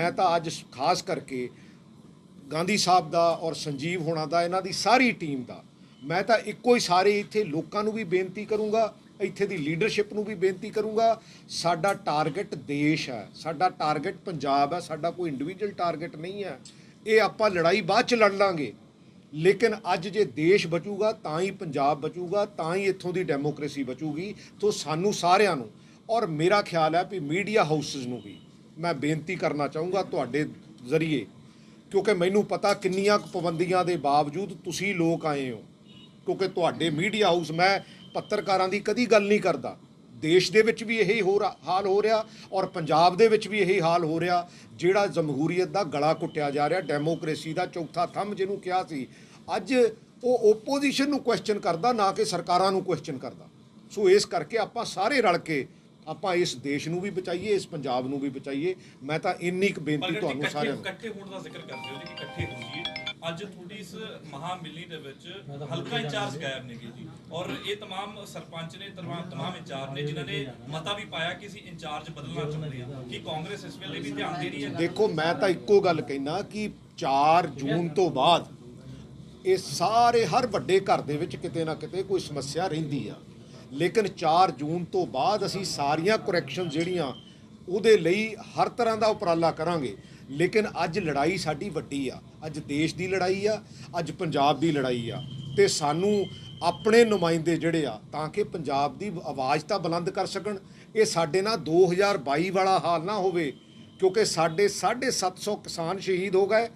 ਮੈਂ ਤਾਂ ਅੱਜ ਖਾਸ ਕਰਕੇ ਗਾਂਧੀ ਸਾਹਿਬ ਦਾ ਔਰ ਸੰਜੀਵ ਹੋਣਾ ਦਾ, ਇਹਨਾਂ ਦੀ ਸਾਰੀ ਟੀਮ ਦਾ, ਮੈਂ ਤਾਂ ਇੱਕੋ ਹੀ ਸਾਰੇ ਇੱਥੇ ਲੋਕਾਂ ਨੂੰ ਵੀ ਬੇਨਤੀ ਕਰੂੰਗਾ, ਇੱਥੇ ਦੀ ਲੀਡਰਸ਼ਿਪ ਨੂੰ ਵੀ ਬੇਨਤੀ ਕਰੂੰਗਾ, ਸਾਡਾ ਟਾਰਗੇਟ ਦੇਸ਼ ਹੈ, ਸਾਡਾ ਟਾਰਗੇਟ ਪੰਜਾਬ ਹੈ, ਸਾਡਾ ਕੋਈ ਇੰਡੀਵਿਜੂਅਲ ਟਾਰਗੇਟ ਨਹੀਂ ਹੈ, ਇਹ ਆਪਾਂ ਲੜਾਈ ਬਾਅਦ ਚ ਲੜ ਲਾਂਗੇ, ਲੇਕਿਨ ਅੱਜ ਜੇ ਦੇਸ਼ ਬਚੂਗਾ, ਤਾਂ ਹੀ ਪੰਜਾਬ ਬਚੂਗਾ, ਤਾਂ ਹੀ ਇੱਥੋਂ ਦੀ ਡੈਮੋਕ੍ਰੇਸੀ ਬਚੂਗੀ, ਤੋਂ ਸਾਨੂੰ ਸਾਰਿਆਂ ਨੂੰ, ਔਰ ਮੇਰਾ ਖਿਆਲ ਹੈ ਵੀ ਮੀਡੀਆ ਹਾਊਸਸ ਨੂੰ ਵੀ। ਮੈਂ ਬੇਨਤੀ ਕਰਨਾ ਚਾਹੂੰਗਾ ਤੁਹਾਡੇ ਜ਼ਰੀਏ, ਕਿਉਂਕਿ ਮੈਨੂੰ ਪਤਾ ਕਿੰਨੀਆਂ ਪਾਬੰਦੀਆਂ ਦੇ ਬਾਵਜੂਦ ਤੁਸੀਂ ਲੋਕ ਆਏ ਹੋ। ਕਿਉਂਕਿ ਤੁਹਾਡੇ ਮੀਡੀਆ ਹਾਊਸ ਮੈਂ ਪੱਤਰਕਾਰਾਂ ਦੀ ਕਦੀ ਗੱਲ ਨਹੀਂ ਕਰਦਾ। ਦੇਸ਼ ਦੇ ਵਿੱਚ ਵੀ ਇਹੀ ਹੋ ਹਾਲ ਹੋ ਰਿਹਾ ਔਰ ਪੰਜਾਬ ਦੇ ਵਿੱਚ ਵੀ ਇਹੀ ਹਾਲ ਹੋ ਰਿਹਾ, ਜਿਹੜਾ ਜਮਹੂਰੀਅਤ ਦਾ ਗਲਾ ਕੁੱਟਿਆ ਜਾ ਰਿਹਾ, ਡੈਮੋਕ੍ਰੇਸੀ ਦਾ ਚੌਥਾ ਥੰਮ ਜਿਹਨੂੰ ਕਿਹਾ ਸੀ। ਅੱਜ ਉਹ ਓਪੋਜੀਸ਼ਨ ਨੂੰ ਕੁਐਸਚਨ ਕਰਦਾ, ਨਾ ਕਿ ਸਰਕਾਰਾਂ ਨੂੰ ਕੁਐਸਚਨ ਕਰਦਾ। ਸੋ ਇਸ ਕਰਕੇ ਆਪਾਂ ਸਾਰੇ ਰਲ ਕੇ ਆਪਾਂ ਇਸ ਦੇਸ਼ ਨੂੰ ਵੀ ਬਚਾਈਏ ਇਸ ਪੰਜਾਬ ਨੂੰ ਵੀ ਬਚਾਈਏ ਮੈਂ ਤਾਂ ਇੰਨੀ ਕੁ ਬੇਨਤੀ ਪ੍ਰਗਟ ਜੀ ਤੁਹਾਨੂੰ ਇਕੱਠੇ ਸਾਰਿਆਂ ਨੂੰ ਇਕੱਠੇ ਹੋਣ ਦਾ ਜ਼ਿਕਰ ਕਰਦੇ ਹੋ ਜੀ ਕਿ ਇਕੱਠੇ ਹੋਈਏ ਅੱਜ ਤੁਹਾਡੀ ਇਸ ਮਹਾ ਮਿਲਣੀ ਦੇ ਵਿੱਚ ਹਲਕਾ ਇੰਚਾਰਜ ਗਾਇਬ ਨੇਗੇ ਜੀ ਔਰ ਇਹ तमाम ਸਰਪੰਚ ਨੇ तमाम तमाम ਇੰਚਾਰਜ ਨੇ ਜਿਨ੍ਹਾਂ ਨੇ ਮਤਾ ਵੀ ਪਾਇਆ ਕਿ ਅਸੀਂ ਇੰਚਾਰਜ ਬਦਲਣਾ ਚਾਹੁੰਦੇ ਹਾਂ ਕਿ ਕਾਂਗਰਸ ਇਸ ਵੇਲੇ ਵੀ ਧਿਆਨ ਦੇ ਰਹੀ ਹੈ ਦੇਖੋ ਮੈਂ ਤਾਂ ਇੱਕੋ ਗੱਲ ਕਹਿਣਾ ਕਿ 4 ਜੂਨ ਤੋਂ ਬਾਅਦ ਇਹ ਸਾਰੇ ਹਰ ਵੱਡੇ ਘਰ ਦੇ ਵਿੱਚ ਕਿਤੇ ਨਾ ਕਿਤੇ ਕੋਈ ਸਮੱਸਿਆ ਰਹਿੰਦੀ ਆ ਲੇਕਿਨ 4 ਜੂਨ ਤੋਂ ਬਾਅਦ ਅਸੀਂ ਸਾਰੀਆਂ ਕਰੈਕਸ਼ਨ ਜਿਹੜੀਆਂ, ਉਹਦੇ ਲਈ ਹਰ ਤਰ੍ਹਾਂ ਦਾ ਉਪਰਾਲਾ ਕਰਾਂਗੇ। ਲੇਕਿਨ ਅੱਜ ਲੜਾਈ ਸਾਡੀ ਵੱਡੀ ਆ। ਅੱਜ ਦੇਸ਼ ਦੀ ਲੜਾਈ ਆ, ਅੱਜ ਪੰਜਾਬ ਦੀ ਲੜਾਈ ਆ। ਤੇ ਸਾਨੂੰ ਆਪਣੇ ਨੁਮਾਇੰਦੇ ਜਿਹੜੇ ਆ, ਤਾਂ ਕਿ ਪੰਜਾਬ ਦੀ ਆਵਾਜ਼ ਤਾਂ ਬੁਲੰਦ ਕਰ ਸਕਣ, ਇਹ ਸਾਡੇ ਨਾਲ 2022 ਵਾਲਾ ਹਾਲ ਨਾ ਹੋਵੇ, ਕਿਉਂਕਿ ਸਾਡੇ 750 ਕਿਸਾਨ ਸ਼ਹੀਦ ਹੋ ਗਏ।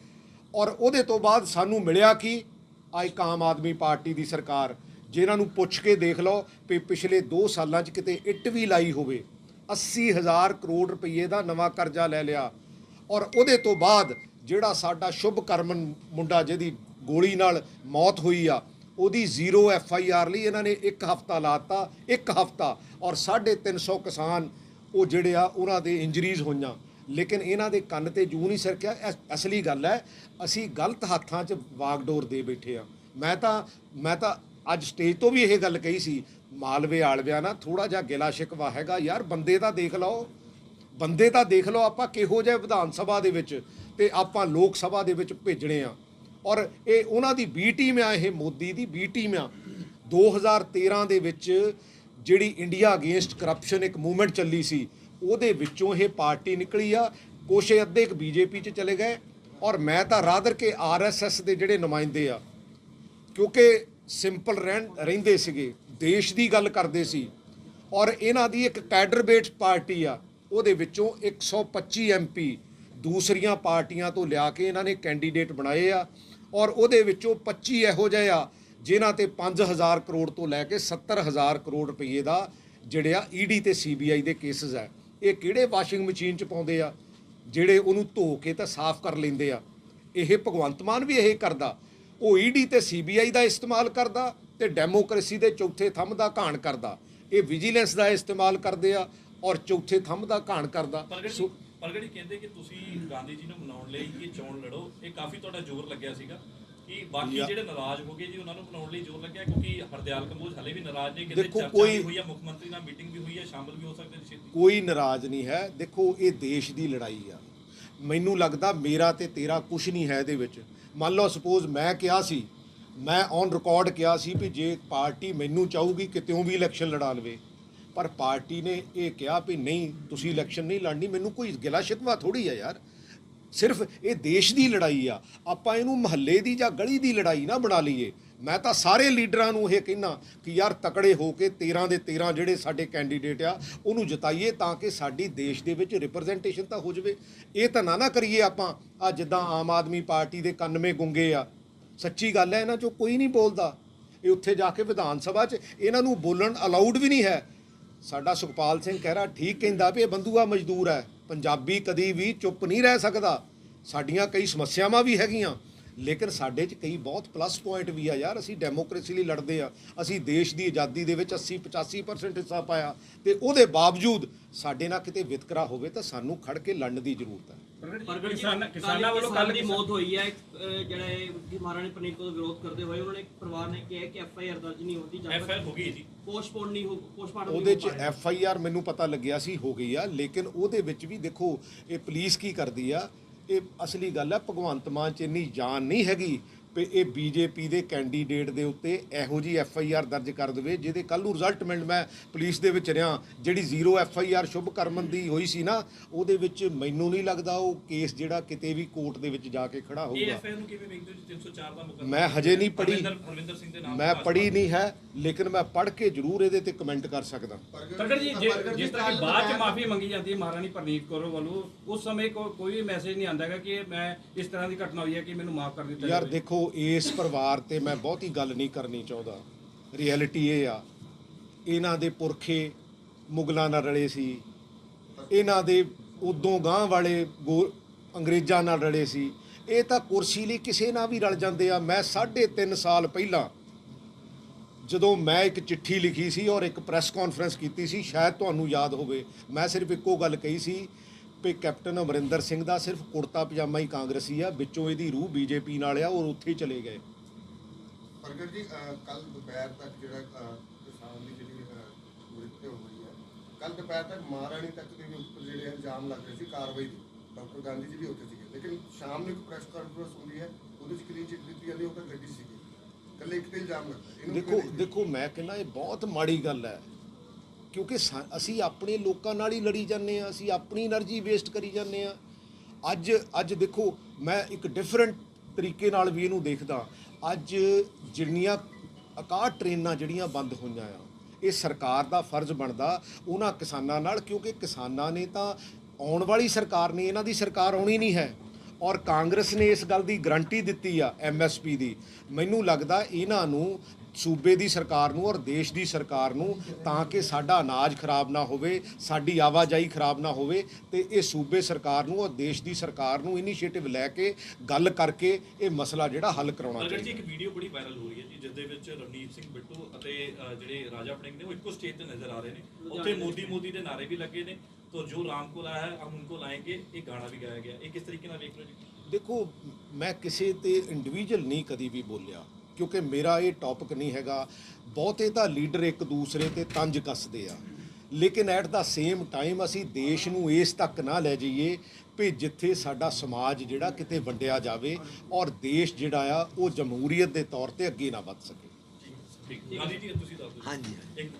ਔਰ ਉਹਦੇ ਤੋਂ ਬਾਅਦ ਸਾਨੂੰ ਮਿਲਿਆ ਕਿ? ਅੱਜ ਇੱਕ ਆਮ ਆਦਮੀ ਪਾਰਟੀ ਦੀ ਸਰਕਾਰ ਜਿਹਨਾਂ ਨੂੰ ਪੁੱਛ ਕੇ ਦੇਖ ਲਓ ਵੀ ਪਿਛਲੇ 2 ਸਾਲਾਂ 'ਚ ਕਿਤੇ ਇੱਟ ਵੀ ਲਾਈ ਹੋਵੇ 80000 ਕਰੋੜ ਰੁਪਏ ਦਾ ਨਵਾਂ ਕਰਜ਼ਾ ਲੈ ਲਿਆ। ਔਰ ਉਹਦੇ ਤੋਂ ਬਾਅਦ ਜਿਹੜਾ ਸਾਡਾ ਸ਼ੁਭ ਕਰਮਨ ਮੁੰਡਾ ਜਿਹਦੀ ਗੋਲੀ ਨਾਲ ਮੌਤ ਹੋਈ ਆ, ਉਹਦੀ ਜ਼ੀਰੋ ਐਫ ਆਈ ਆਰ ਲਈ ਇਹਨਾਂ ਨੇ ਇੱਕ ਹਫਤਾ ਲਾਤਾ, ਇੱਕ ਹਫਤਾ। ਔਰ 350 ਕਿਸਾਨ ਉਹ ਜਿਹੜੇ ਆ, ਉਹਨਾਂ ਦੇ ਇੰਜਰੀਜ਼ ਹੋਈਆਂ। ਲੇਕਿਨ ਇਹਨਾਂ ਦੇ ਕੰਨ ਤੇ ਜੂ ਨਹੀਂ ਸਰਕਿਆ। ਅਸ- ਅਸਲੀ ਗੱਲ ਹੈ, ਅਸੀਂ ਗਲਤ ਹੱਥਾਂ 'ਚ ਵਾਗਡੋਰ ਦੇ ਬੈਠੇ ਆ। ਮੈਂ ਤਾਂ ਮੈਂ ਤਾਂ ਅੱਜ ਸਟੇਜ ਤੋਂ ਵੀ ਇਹ ਗੱਲ ਕਹੀ ਸੀ, ਮਾਲਵੇ, ਆਲਵਿਆਂ ਨਾ ਥੋੜਾ ਜਿਹਾ ਗਿਲਾ ਸ਼ਿਕਵਾ ਹੈਗਾ ਯਾਰ, ਬੰਦੇ ਤਾਂ ਦੇਖ ਲਓ, ਬੰਦੇ ਤਾਂ ਦੇਖ ਲਓ ਆਪਾਂ ਕਿਹੋ ਜਿਹੇ ਵਿਧਾਨ ਸਭਾ ਦੇ ਵਿੱਚ ਤੇ ਆਪਾਂ ਲੋਕ ਸਭਾ ਦੇ ਵਿੱਚ ਭੇਜਣੇ ਆ। ਔਰ ਇਹ ਉਹਨਾਂ ਦੀ ਬੀ ਟੀਮ ਆ, ਇਹ ਮੋਦੀ ਦੀ ਬੀ ਟੀਮ ਆ। 2013 ਦੇ ਵਿੱਚ ਜਿਹੜੀ ਇੰਡੀਆ ਅਗੇਂਸਟ ਕਰਪਸ਼ਨ ਇੱਕ ਮੂਵਮੈਂਟ ਚੱਲੀ ਸੀ, ਉਹਦੇ ਵਿੱਚੋਂ ਇਹ ਪਾਰਟੀ ਨਿਕਲੀ ਆ ਕੁਛ ਅੱਧੇ ਇੱਕ ਬੀਜੇਪੀ 'ਚ ਚਲੇ ਗਏ। ਔਰ ਮੈਂ ਤਾਂ ਰਾਦਰ ਕੇ ਆਰਐਸਐਸ ਦੇ ਜਿਹੜੇ ਨੁਮਾਇੰਦੇ ਆ, ਕਿਉਂਕਿ ਸਿੰਪਲ ਰਹਿਣ, ਰਹਿੰਦੇ ਸੀਗੇ, ਦੇਸ਼ ਦੀ ਗੱਲ ਕਰਦੇ ਸੀ। ਔਰ ਇਹਨਾਂ ਦੀ ਇੱਕ ਕੈਡਰ ਪਾਰਟੀ ਆ, ਉਹਦੇ ਵਿੱਚੋਂ 125 ਐਮਪੀ ਦੂਸਰੀਆਂ ਪਾਰਟੀਆਂ ਤੋਂ ਲਿਆ ਕੇ ਇਹਨਾਂ ਨੇ ਕੈਂਡੀਡੇਟ ਬਣਾਏ ਆ। ਔਰ ਉਹਦੇ ਵਿੱਚੋਂ 25 ਇਹੋ ਜਿਹੇ ਆ, ਜਿਨ੍ਹਾਂ ਤੇ 5000 ਕਰੋੜ ਤੋਂ ਲੈ ਕੇ 70000 ਕਰੋੜ ਰੁਪਏ ਦਾ ਜਿਹੜੇ ਆ ਈਡੀ ਤੇ ਸੀਬੀਆਈ ਦੇ ਕੇਸਸ ਆ। ਇਹ ਕਿਹੜੇ ਵਾਸ਼ਿੰਗ ਮਸ਼ੀਨ ਚ ਪਾਉਂਦੇ ਆ? ਜਿਹੜੇ ਉਹਨੂੰ ਧੋ ਕੇ ਤਾਂ ਸਾਫ਼ ਕਰ ਲੈਂਦੇ ਆ। ਇਹ ਭਗਵੰਤ ਮਾਨ ਵੀ ਇਹ ਕਰਦਾ। ਉਹ ਈਡੀ ਤੇ ਸੀਬੀਆਈ ਦਾ ਇਸਤੇਮਾਲ ਕਰਦਾ ਤੇ ਡੈਮੋਕ੍ਰੇਸੀ ਦੇ ਚੌਥੇ ਥੰਮ ਦਾ ਘਾਣ ਕਰਦਾ। ਇਹ ਵਿਜੀਲੈਂਸ ਦਾ ਇਸਤੇਮਾਲ ਕਰਦੇ ਆ ਔਰ ਚੌਥੇ ਥੰਮ ਦਾ ਘਾਣ ਕਰਦਾ। ਜੀ ਕਹਿੰਦੇ ਕਿ ਤੁਸੀਂ ਗਾਂਧੀ ਜੀ ਨੂੰ ਮਨਾਉਣ ਲਈ ਇਹ ਚੋਣ ਲੜੋ ਇਹ ਕਾਫੀ ਤੁਹਾਡਾ ਜ਼ੋਰ ਲੱਗਿਆ ਸੀਗਾ ਕਿ ਬਾਕੀ ਜਿਹੜੇ ਨਾਰਾਜ਼ ਹੋ ਗਏ ਜੀ ਉਹਨਾਂ ਨੂੰ ਮਨਾਉਣ ਲਈ ਜ਼ੋਰ ਲੱਗਿਆ ਕਿਉਂਕਿ ਹਰਦਿਆਲ ਕੰਬੋਜ ਹਲੇ ਵੀ ਨਾਰਾਜ਼ ਨੇ ਦੇਖੋ, ਚਰਚਾ ਵੀ ਹੋਈ ਹੈ ਮੁੱਖ ਮੰਤਰੀ ਨਾਲ ਮੀਟਿੰਗ ਵੀ ਹੋਈ ਹੈ ਸ਼ਾਮਲ ਵੀ ਹੋ ਸਕਦੇ ਨੇ ਛੇਤੀ। ਕੋਈ ਨਾਰਾਜ਼ ਨਹੀਂ ਹੈ। ਦੇਖੋ ਇਹ ਦੇਸ਼ ਦੀ ਲੜਾਈ ਆ। ਮੈਨੂੰ ਲੱਗਦਾ ਮੇਰਾ ਤੇ ਤੇਰਾ ਕੁਝ ਨਹੀਂ ਹੈ ਇਹਦੇ ਵਿੱਚ। ਮੰਨ ਲਓ ਸਪੋਜ਼ ਮੈਂ ਕਿਹਾ ਸੀ, ਮੈਂ ਔਨ ਰਿਕਾਰਡ ਕਿਹਾ ਸੀ ਵੀ ਜੇ ਪਾਰਟੀ ਮੈਨੂੰ ਚਾਹੂਗੀ ਕਿਤੇੋਂ ਵੀ ਇਲੈਕਸ਼ਨ ਲੜਾ ਲਵੇ। ਪਰ ਪਾਰਟੀ ਨੇ ਇਹ ਕਿਹਾ ਵੀ ਨਹੀਂ, ਤੁਸੀਂ ਇਲੈਕਸ਼ਨ ਨਹੀਂ ਲੜਨੀ, ਮੈਨੂੰ ਕੋਈ ਗਿਲਾ ਸ਼ਿਕਵਾ ਥੋੜੀ ਆ ਯਾਰ। ਸਿਰਫ ਇਹ ਦੇਸ਼ ਦੀ ਲੜਾਈ ਆ। ਆਪਾਂ ਇਹਨੂੰ ਮਹੱਲੇ ਦੀ ਜਾਂ ਗਲੀ ਦੀ ਲੜਾਈ ਨਾ ਬਣਾ ਲਈਏ। ਮੈਂ ਤਾਂ ਸਾਰੇ ਲੀਡਰਾਂ ਨੂੰ ਇਹ ਕਹਿਣਾ ਕਿ ਯਾਰ ਤਕੜੇ ਹੋ ਕੇ 13 ਦੇ 13 ਜਿਹੜੇ ਸਾਡੇ ਕੈਂਡੀਡੇਟ ਆ, ਉਹਨੂੰ ਜਿਤਾਈਏ ਤਾਂ ਕਿ ਸਾਡੀ ਦੇਸ਼ ਦੇ ਵਿੱਚ ਰਿਪਰੈਜ਼ੈਂਟੇਸ਼ਨ ਤਾਂ ਹੋ ਜਾਵੇ। ਇਹ ਤਾਂ ਨਾ ਨਾ ਕਰੀਏ ਆਪਾਂ, ਆ ਜਿੱਦਾਂ ਆਮ ਆਦਮੀ ਪਾਰਟੀ ਦੇ 91 ਗੁੰਗੇ ਆ। ਸੱਚੀ ਗੱਲ ਹੈ, ਇਹਨਾਂ ਚੋਂ ਕੋਈ ਨਹੀਂ ਬੋਲਦਾ। ਇਹ ਉੱਥੇ ਜਾ ਕੇ ਵਿਧਾਨ ਸਭਾ 'ਚ ਇਹਨਾਂ ਨੂੰ ਬੋਲਣ ਅਲਾਉਡ ਵੀ ਨਹੀਂ ਹੈ। ਸਾਡਾ ਸੁਖਪਾਲ ਸਿੰਘ ਕਹਿਰਾ ਠੀਕ ਕਹਿੰਦਾ ਵੀ ਇਹ ਬੰਦੂਆ ਮਜ਼ਦੂਰ ਹੈ। ਪੰਜਾਬੀ ਕਦੀ ਵੀ ਚੁੱਪ ਨਹੀਂ ਰਹਿ ਸਕਦਾ। ਸਾਡੀਆਂ ਕਈ ਸਮੱਸਿਆਵਾਂ ਵੀ ਹੈਗੀਆਂ। ਲੇਕਿਨ ਸਾਡੇ 'ਚ ਕਈ ਬਹੁਤ ਪਲੱਸ ਪੁਆਇੰਟ ਵੀ ਆ ਯਾਰ ਅਸੀਂ ਡੈਮੋਕ੍ਰੇਸੀ ਲਈ ਲੜਦੇ ਆ ਅਸੀਂ ਦੇਸ਼ ਦੀ ਆਜ਼ਾਦੀ ਦੇ ਵਿੱਚ 80 85% ਹਿੱਸਾ ਪਾਇਆ ਤੇ ਉਹਦੇ ਬਾਵਜੂਦ ਸਾਡੇ ਨਾਲ ਕਿਤੇ ਵਿਤਕਰਾ ਹੋਵੇ ਤਾਂ ਸਾਨੂੰ ਖੜ ਕੇ ਲੜਨ ਦੀ ਜ਼ਰੂਰਤ ਹੈ। ਕਿਸਾਨ- ਵੱਲੋਂ ਕੱਲ੍ਹ ਦੀ ਮੌਤ ਹੋਈ ਹੈ ਜਿਹੜਾ ਇਹ ਕਿ ਮਹਾਰਾਣੀ ਪ੍ਰਨੀਤ ਤੋਂ ਵਿਰੋਧ ਕਰਦੇ ਹੋਏ ਉਹਨਾਂ ਨੇ ਪਰਿਵਾਰ ਨੇ ਕਿਹਾ ਕਿ ਐਫ ਆਈ ਆਰ ਦਰਜ ਨਹੀਂ ਹੁੰਦੀ ਐਫ ਆਈ ਆਰ ਹੋ ਗਈ ਜੀ। ਪੋਸਟਪੋਨ ਨਹੀਂ ਹੋ ਪੋਸਟਮਾਰਟਮ ਉਹਦੇ 'ਚ ਐਫ ਆਈ ਆਰ ਮੈਨੂੰ ਪਤਾ ਲੱਗਿਆ ਸੀ ਹੋ ਗਈ ਆ ਲੇਕਿਨ ਉਹਦੇ ਵਿੱਚ ਵੀ ਦੇਖੋ ਇਹ ਪੁਲਿਸ ਕੀ ਕਰਦੀ ਆ ਇਹ ਅਸਲੀ ਗੱਲ ਹੈ ਭਗਵੰਤ ਮਾਨ ਚ ਇੰਨੀ ਜਾਨ ਨਹੀਂ ਹੈਗੀ ਵੀ ਇਹ ਬੀਜੇਪੀ ਦੇ ਕੈਂਡੀਡੇਟ ਦੇ ਉੱਤੇ ਇਹੋ ਜੀ ਐਫ ਆਈ ਆਰ ਦਰਜ ਕਰ ਦੇਵੇ ਜਿਹਦੇ ਕੱਲ ਨੂੰ ਰਿਜ਼ਲਟ ਮਿਲ ਮੈਂ ਪੁਲਿਸ ਦੇ ਵਿੱਚ ਰਿਆਂ ਜਿਹੜੀ ਜ਼ੀਰੋ ਐਫ ਆਈ ਆਰ ਸ਼ੁਭ ਕਰਮਨ ਦੀ ਹੋਈ ਸੀ ਨਾ ਉਹਦੇ ਵਿੱਚ ਮੈਨੂੰ ਨਹੀਂ ਲੱਗਦਾ ਉਹ ਕੇਸ ਜਿਹੜਾ ਕਿਤੇ ਵੀ ਕੋਰਟ ਦੇ ਵਿੱਚ ਜਾ ਕੇ ਖੜਾ ਇਹ ਹੋਊਗਾ। ਐਫ ਆਈ ਆਰ ਨੂੰ ਕਿਵੇਂ ਵੇਖਦੇ ਹੋ ਜੀ? 304 ਦਾ ਮੁਕੱਦਮਾ। ਮੈਂ ਹਜੇ ਨਹੀਂ ਪੜ੍ਹੀ। ਹਰਵਿੰਦਰ ਹਰਵਿੰਦਰ ਸਿੰਘ ਦੇ ਨਾਮ ਮੈਂ ਪੜ੍ਹੀ ਨਹੀਂ ਹੈ ਲੇਕਿਨ ਮੈਂ ਪੜ੍ਹ ਕੇ ਜ਼ਰੂਰ ਇਹਦੇ ਤੇ ਕਮੈਂਟ ਕਰ ਸਕਦਾ। ਪ੍ਰਗਟ ਜੀ ਜੇ- ਜਿਸ ਤਰ੍ਹਾਂ ਕਿ ਬਾਅਦ ਚ ਮਾਫੀ ਮੰਗੀ ਜਾਂਦੀ ਹੈ ਮਹਾਰਾਣੀ ਪ੍ਰਨੀਤ ਕੌਰ ਵੱਲੋਂ ਉਸ ਸਮੇਂ ਕੋ- ਕੋਈ ਵੀ ਮੈਸੇਜ ਨਹੀਂ ਆਉਂਦਾ ਹੈਗਾ ਕਿ ਮੈਂ ਇਸ ਤਰ੍ਹਾਂ ਦੀ ਘਟਨਾ ਹੋਈ ਹੈ ਕਿ ਮੈਨੂੰ ਮਾਫ ਕਰ ਦਿੱਤਾ ਯਾਰ ਜਾਵੇ। ਦੇਖੋ ਇਸ ਪਰਿਵਾਰ ਤੇ ਮੈਂ ਬਹੁਤੀ ਗੱਲ ਨਹੀਂ ਕਰਨੀ ਚਾਹੁੰਦਾ। ਰਿਐਲਿਟੀ ਇਹ ਆ, ਇਹਨਾਂ ਦੇ ਪੁਰਖੇ ਮੁਗਲਾਂ ਨਾਲ ਰਲੇ ਸੀ। ਇਹਨਾਂ ਦੇ ਉਦੋਂ ਗਾਂਹ ਵਾਲੇ ਗੋ- ਅੰਗਰੇਜ਼ਾਂ ਨਾਲ ਰਲੇ ਸੀ। ਇਹ ਤਾਂ ਕੁਰਸੀ ਲਈ ਕਿਸੇ ਨਾਲ ਵੀ ਰਲ ਜਾਂਦੇ ਆ। ਮੈਂ 3.5 ਸਾਲ ਪਹਿਲਾਂ ਜਦੋਂ ਮੈਂ ਇੱਕ ਚਿੱਠੀ ਲਿਖੀ ਸੀ ਔਰ ਇੱਕ ਪ੍ਰੈਸ ਕਾਨਫਰੰਸ ਕੀਤੀ ਸੀ, ਸ਼ਾਇਦ ਤੁਹਾਨੂੰ ਯਾਦ ਹੋਵੇ, ਮੈਂ ਸਿਰਫ ਇੱਕੋ ਗੱਲ ਕਹੀ ਸੀ ਕਿ ਕੈਪਟਨ ਅਮਰਿੰਦਰ ਸਿੰਘ ਦਾ ਸਿਰਫ ਕੁੜਤਾ ਪਜਾਮਾ ਹੀ ਕਾਂਗਰਸੀ ਆ ਵਿੱਚੋਂ ਇਹਦੀ ਰੂਹ ਬੀਜੇਪੀ ਨਾਲ ਆ ਔਰ ਉੱਥੇ ਹੀ ਚਲੇ ਗਏ। ਪ੍ਰਗਟ ਜੀ ਕੱਲ ਦੁਪਹਿਰ ਤੱਕ ਜਿਹੜਾ ਕਿਸਾਨ ਦੀ ਜਿਹੜੀ ਹੋਈ ਹੈ ਕੱਲ ਦੁਪਹਿਰ ਤੱਕ ਮਹਾਰਾਣੀ ਤੱਕ ਦੇ ਉੱਪਰ ਜਿਹੜੇ ਇਲਜ਼ਾਮ ਲੱਗ ਰਹੇ ਸੀ ਕਾਰਵਾਈ ਦੀ ਡਾਕਟਰ ਗਾਂਧੀ ਜੀ ਵੀ ਉੱਥੇ ਸੀਗੇ। ਲੇਕਿਨ ਸ਼ਾਮ ਨੂੰ ਇੱਕ ਪ੍ਰੈਸ ਕਾਨਫਰੰਸ ਹੁੰਦੀ ਹੈ ਉਹਦੇ ਚ ਕਲੀਨ ਚਿੱਟ ਦਿੱਤੀ ਜਾਂਦੀ ਉਹ ਤਾਂ ਗੱਡੀ ਸੀਗੀ। ਕੱਲੇ ਇੱਕ ਤੇ ਇਲਜ਼ਾਮ ਲੱਗਦਾ ਦੇਖੋ? ਦੇਖੋ ਮੈਂ ਕਹਿੰਦਾ ਇਹ ਬਹੁਤ ਮਾੜੀ ਗੱਲ ਹੈ। ਕਿਉਂਕਿ ਅਸੀਂ ਆਪਣੇ ਲੋਕਾਂ ਨਾਲ ਹੀ ਲੜੀ ਜਾਂਦੇ ਆ ਅਸੀਂ ਆਪਣੀ એનર્ਜੀ ਵੇਸਟ ਕਰੀ ਜਾਂਦੇ ਆ ਅੱਜ ਅੱਜ ਦੇਖੋ, ਮੈਂ ਇੱਕ ਡਿਫਰੈਂਟ ਤਰੀਕੇ ਨਾਲ ਵੀ ਇਹਨੂੰ ਦੇਖਦਾ ਅੱਜ ਜਿੰਨੀਆਂ 61 ਟ੍ਰੇਨਾਂ ਜਿਹੜੀਆਂ ਬੰਦ ਹੋਈਆਂ ਆ, ਇਹ ਸਰਕਾਰ ਦਾ ਫਰਜ਼ ਬਣਦਾ ਉਹਨਾਂ ਕਿਸਾਨਾਂ ਨਾਲ, ਕਿਉਂਕਿ ਕਿਸਾਨਾਂ ਨੇ ਤਾਂ ਆਉਣ ਵਾਲੀ ਸਰਕਾਰ ਨੇ, ਇਹਨਾਂ ਦੀ ਸਰਕਾਰ ਆਉਣੀ ਨਹੀਂ ਹੈ। ਔਰ ਕਾਂਗਰਸ ਨੇ ਇਸ ਗੱਲ ਦੀ ਗਰੰਟੀ ਦਿੱਤੀ ਆ ਐਮਐਸਪੀ ਦੀ। ਮੈਨੂੰ ਲੱਗਦਾ ਇਹਨਾਂ ਨੂੰ ਸੂਬੇ ਦੀ ਸਰਕਾਰ ਨੂੰ ਔਰ ਦੇਸ਼ ਦੀ ਸਰਕਾਰ ਨੂੰ ਤਾਂ ਕਿ ਸਾਡਾ ਅਨਾਜ ਖਰਾਬ ਨਾ ਹੋਵੇ ਸਾਡੀ ਆਵਾਜਾਈ ਖਰਾਬ ਨਾ ਹੋਵੇ ਤੇ ਇਹ ਸੂਬੇ ਸਰਕਾਰ ਨੂੰ ਔਰ ਦੇਸ਼ ਦੀ ਸਰਕਾਰ ਨੂੰ ਇਨੀਸ਼ੀਏਟਿਵ ਲੈ ਕੇ ਗੱਲ ਕਰਕੇ ਇਹ ਮਸਲਾ ਜਿਹੜਾ ਹੱਲ ਕਰਾਉਣਾ ਚਾਹੀਦਾ ਜੀ ਇੱਕ ਵੀਡੀਓ ਬੜੀ ਵਾਇਰਲ ਹੋ ਰਹੀ ਹੈ ਜੀ ਜਿਸ ਦੇ ਵਿੱਚ ਰਵਨੀਤ ਸਿੰਘ ਬਿੱਟੂ ਅਤੇ ਜਿਹੜੇ ਰਾਜਾ ਪੜਿੰਗ ਨੇ ਉਹ ਇੱਕੋ ਸਟੇਜ ਤੇ ਨਜ਼ਰ ਆ ਰਹੇ ਨੇ। ਉੱਥੇ ਮੋਦੀ ਮੋਦੀ ਦੇ ਨਾਰੇ ਵੀ ਲੱਗੇ ਨੇ ਤੋ ਜੋ ਰਾਮ ਕੋ ਲਾਇਆ ਹੈ ਹਮ ਉਨਕੋ ਲਾਏਗੇ ਇਹ ਗਾਣਾ ਵੀ ਗਾਇਆ ਗਿਆ। ਇਹ ਕਿਸ ਤਰੀਕੇ ਨਾਲ ਵੇਖ ਲਓ ਜੀ? ਦੇਖੋ ਮੈਂ ਕਿਸੇ ਤੇ ਇੰਡੀਵਿਜੂਅਲ ਨਹੀਂ ਕਦੀ ਵੀ ਬੋਲਿਆ। ਕਿਉਂਕਿ ਮੇਰਾ ਇਹ ਟੌਪਿਕ ਨਹੀਂ ਹੈਗਾ। ਬਹੁਤੇ ਤਾਂ ਲੀਡਰ ਇੱਕ ਦੂਸਰੇ ਤੇ ਤੰਜ ਕੱਸਦੇ ਆ। ਲੇਕਿਨ ਐਟ ਦਾ ਸੇਮ ਟਾਈਮ ਅਸੀਂ ਦੇਸ਼ ਨੂੰ ਇਸ ਤੱਕ ਨਾ ਲੈ ਜਾਈਏ ਵੀ ਜਿੱਥੇ ਸਾਡਾ ਸਮਾਜ ਜਿਹੜਾ ਕਿਤੇ ਵੰਡਿਆ ਜਾਵੇ ਔਰ ਦੇਸ਼ ਜਿਹੜਾ ਆ ਉਹ ਜਮਹੂਰੀਅਤ ਦੇ ਤੌਰ ਤੇ ਅੱਗੇ ਨਾ ਵੱਧ ਸਕੇ। ਠੀਕ। ਗਾਂਧੀ ਜੀ ਤੁਸੀਂ ਦੱਸ ਦਿਓ। ਹਾਂਜੀ। ਇੱਕ